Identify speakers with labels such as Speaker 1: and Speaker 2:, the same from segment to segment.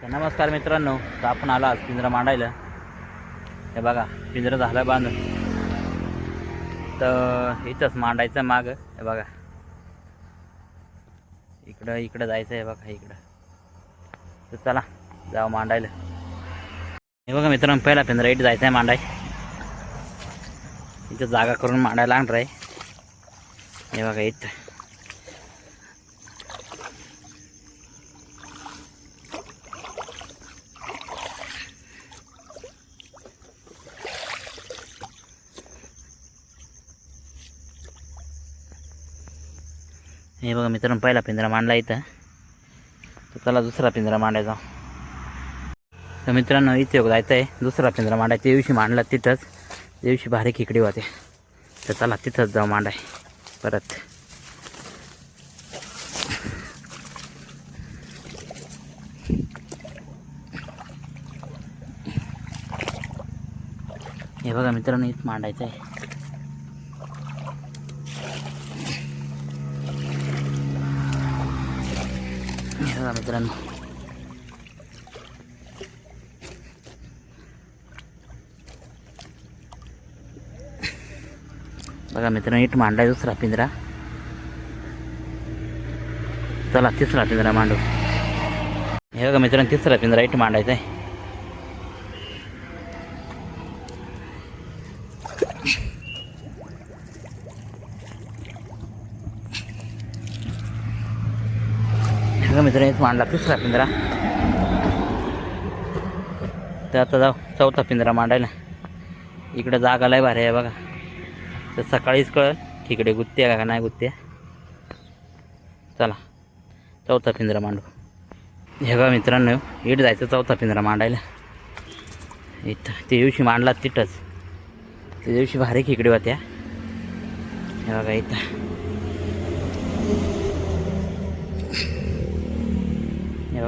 Speaker 1: तर नमस्कार मित्रांनो तर आपण आला आज पिंजरा मांडायला. हे बघा पिंजरा झाला बांधून. तर इथंच मांडायचं माग हे बघा. इकडं इकडं जायचं आहे बघा इकडं. तर चला जाऊ मांडायला. हे बघा मित्रांनो पहिला पिंजरा इथं जायचं आहे मांडाय. इथं जागा करून मांडायला आणणार आहे. हे बघा इथं. हे बघा मित्रांनो पहिला पिंजरा मांडला इथं. तर चला दुसरा पिंजरा मांडायचा. तर मित्रांनो इथे एक जायचं आहे. दुसरा पिंजरा मांडायचा. त्या दिवशी मांडला तिथंच त्या दिवशी भारी खिकडी होते. तर चला तिथंच जाऊ मांडाय. परत. हे बघा मित्रांनो इथं मांडायचं आहे. मित्रांनो बघा मित्रांनो इट मांडलाय दुसरा पिंजरा. चला तिसरा पिंजरा मांडू. हे बघा मित्रांनो तिसरा पिंजरा इट मांडायचा आहे. हे बघा मित्रांनो मांडला तिसरा पिंजरा. तर आता जाऊ चौथा पिंजरा मांडायला. इकडं जागा लय भारी आहे बघा. तर सकाळीच कळेल तिकडे आहे का नाही गुत्त्या. चला चौथा पिंजरा मांडू. हे बघा मित्रांनो इट जायचं चौथा पिंजरा मांडायला. इथं ते दिवशी मांडला तिथंच. त्या दिवशी भारी खिकडी होत्या. हे बघा इथं.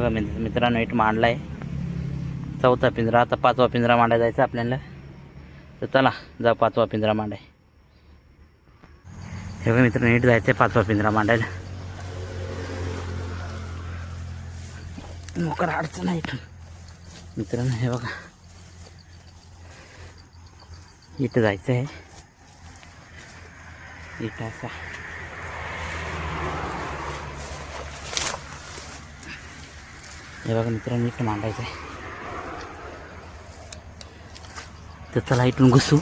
Speaker 1: बघा मित्र मित्रांनो इट मांडला आहे चौथा पिंजरा आता पाचवा पिंजरा मांडायला जायचं आपल्याला. तर चला जाऊ पाचवा पिंजरा मांडाय. हे बघा मित्र नीट जायचं आहे पाचवा पिंजरा मांडायला. मोकर अडचण आहे इथून. मित्रांनो हे बघा. इथं जायचं आहे इथं असा. हे बघा मित्रांनो इथं मांडायचं आहे. तर चला इथून घुसू.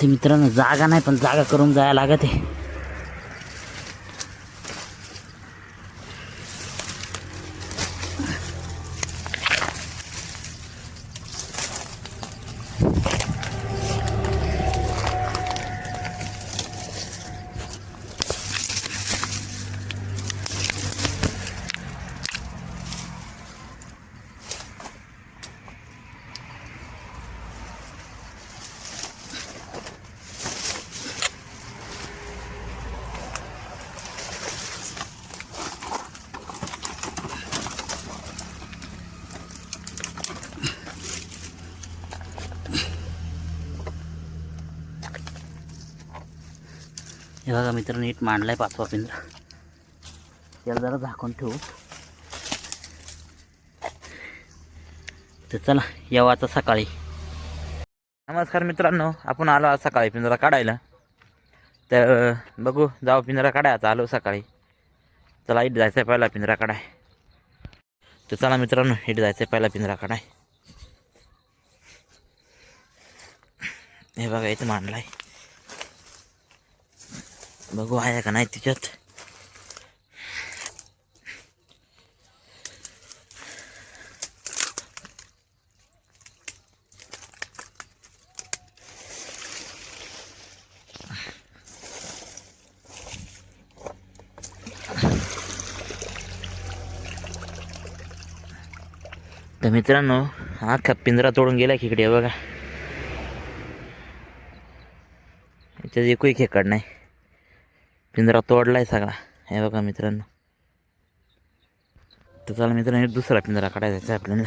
Speaker 1: ते मित्रांनो जागा नाही पण जागा करून जायला लागत आहे. हे बघा मित्र नीट आहे पाचवा पिंजरा. त्याला जरा झाकून ठेवू. तर चला येऊ आता सकाळी. नमस्कार मित्रांनो आपण आलो आज सकाळी पिंजरा काढायला. तर बघू जाऊ पिंजरा काढायचा आलो सकाळी. चला इट जायचं आहे पहिला पिंजरा काढाय. तर चला मित्रांनो इट जायचं आहे पहिला पिंजरा काढाय. हे बघा इथं मांडला आहे बघू आहे का नाही तिच्यात? तर मित्रांनो हा का पिंजरा तोडून गेला खेकडे बघा. त्याचं एकही खेकड नाही. पिंजरा तोडला आहे सगळा. हे बघा मित्रांनो. तर चला मित्रांनो दुसरा पिंजरा काढायचा आहे. आपल्याला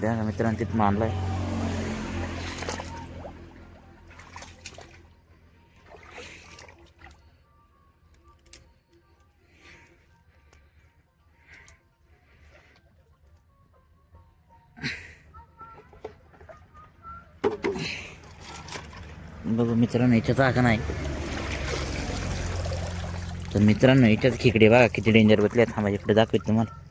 Speaker 1: द्या ना मित्रांनो तिथं मानलाय बघू मित्रांनो याच्यात आका नाही. तर मित्रांनो याच्याच खेकडे बघा किती डेंजर बसले थांबा इकडे दाखवत तुम्हाला.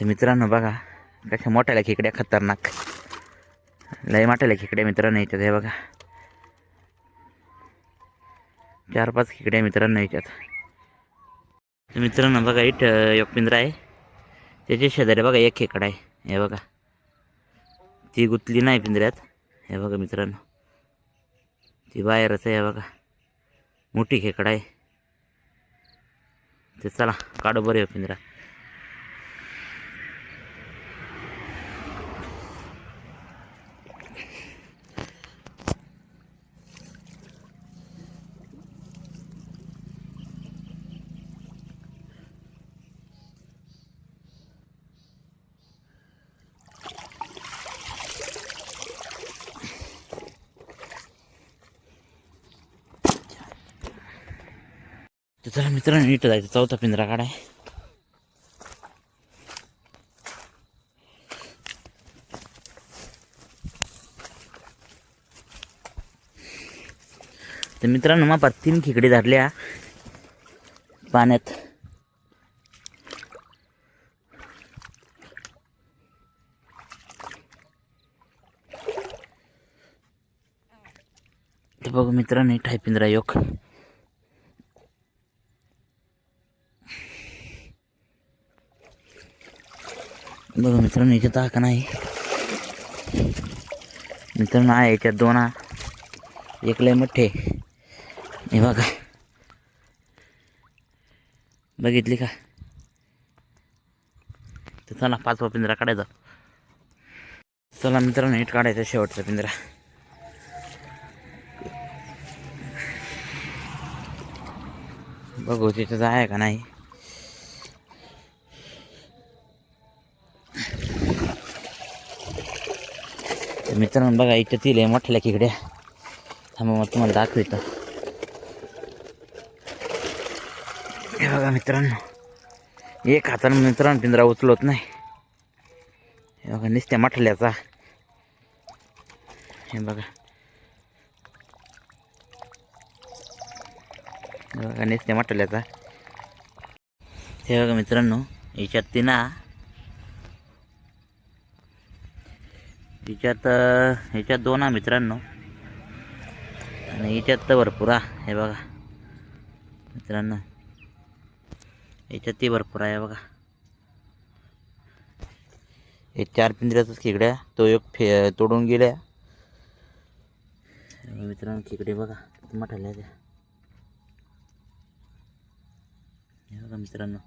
Speaker 1: तर मित्रांनो बघा कशा मोठ्याला खेकड्या खतरनाक. लय मोठ्याला खेकड्या मित्रांनो याच्यात हे बघा. चार पाच खेकड्या मित्रांनो याच्यात मित्रांनो बघा इथं एक पिंजरा आहे. त्याच्या शेजारी बघा एक खेकडा आहे. हे बघा. ती गुतली नाही पिंजऱ्यात. हे बघा मित्रांनो. ती बाहेरच आहे हे बघा. मोठी खेकडा आहे. ते चला काढू बरं पिंजरा. तर चला मित्रांनो इथं जायचं. चौथा पिंजरा काढाय. तर मित्रांनो मग तीन खेकडे धरल्या पाण्यात. बघू मित्रांनो ठाय आहे पिंजरा योग बघा मित्रांनो इथे हा का नाही. मित्रांनो आहे याच्यात दोन. एक लय मोठे. हे बघा. बघितली का? तर चला पाचवा पिंजरा काढायचा. चला मित्रांनो नीट काढायचा शेवटचा पिंजरा. बघू तिथं आहे का नाही. मित्रांनो बघा इथं तील आहे मोठ्या लेकीकडे थांबा मग तुम्हाला दाखवतो. हे बघा मित्रांनो. एक हातानं मित्रांनो पिंजरा उचलत नाही. हे बघा नुसत्या मठल्याचा. हे बघा. बघा नुसत्या मठल्याचा. हे बघा मित्रांनो याच्यात ती ना हिच्यात ह्याच्यात दोन आहे मित्रांनो. आणि हिच्यात तर भरपूर आहे हे बघा. मित्रांनो याच्यात ती भरपूर आहे बघा. हे चार पिंजऱ्याचाच खेकड्या तो एक फे तोडून गेल्या. मित्रांनो खेकडे बघा मठाल्या त्या हे बघा मित्रांनो.